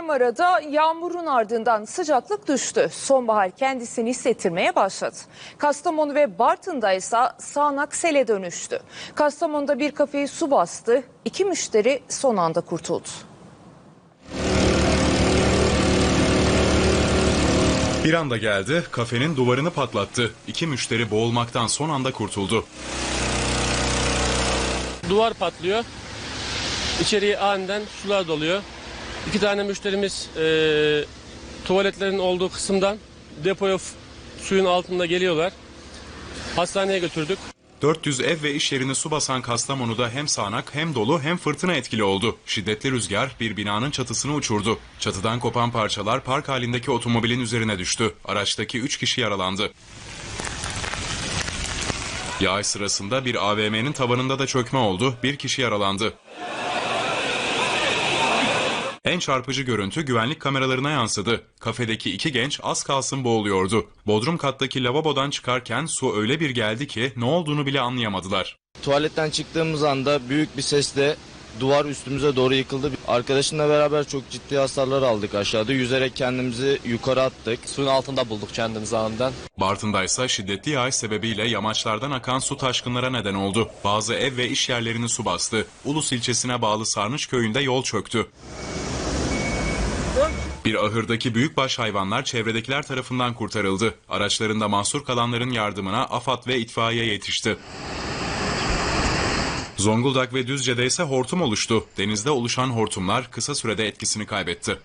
Marmara'da yağmurun ardından sıcaklık düştü. Sonbahar kendisini hissettirmeye başladı. Kastamonu ve Bartın'da ise sağanak sele dönüştü. Kastamonu'da bir kafeyi su bastı. İki müşteri son anda kurtuldu. Bir anda geldi, kafenin duvarını patlattı. İki müşteri boğulmaktan son anda kurtuldu. duvar patlıyor. İçeriye aniden sular doluyor. İki tane müşterimiz e, tuvaletlerin olduğu kısımdan depoya suyun altında geliyorlar. Hastaneye götürdük. 400 ev ve iş yerini su basan Kastamonu'da hem sağanak hem dolu hem fırtına etkili oldu. Şiddetli rüzgar bir binanın çatısını uçurdu. Çatıdan kopan parçalar park halindeki otomobilin üzerine düştü. Araçtaki 3 kişi yaralandı. Yağış sırasında bir AVM'nin tavanında da çökme oldu. Bir kişi yaralandı. En çarpıcı görüntü güvenlik kameralarına yansıdı. Kafedeki iki genç az kalsın boğuluyordu. Bodrum kattaki lavabodan çıkarken su öyle bir geldi ki ne olduğunu bile anlayamadılar. Tuvaletten çıktığımız anda büyük bir sesle duvar üstümüze doğru yıkıldı. Arkadaşımla beraber çok ciddi hasarlar aldık aşağıda. Yüzerek kendimizi yukarı attık. Suyun altında bulduk kendimizi aniden. Bartın'da ise şiddetli yağış sebebiyle yamaçlardan akan su taşkınlara neden oldu. Bazı ev ve iş yerlerini su bastı. Ulus ilçesine bağlı Sarnıç köyünde yol çöktü. Bir ahırdaki büyükbaş hayvanlar çevredekiler tarafından kurtarıldı. Araçlarında mahsur kalanların yardımına AFAD ve itfaiye yetişti. Zonguldak ve Düzce'de ise hortum oluştu. Denizde oluşan hortumlar kısa sürede etkisini kaybetti.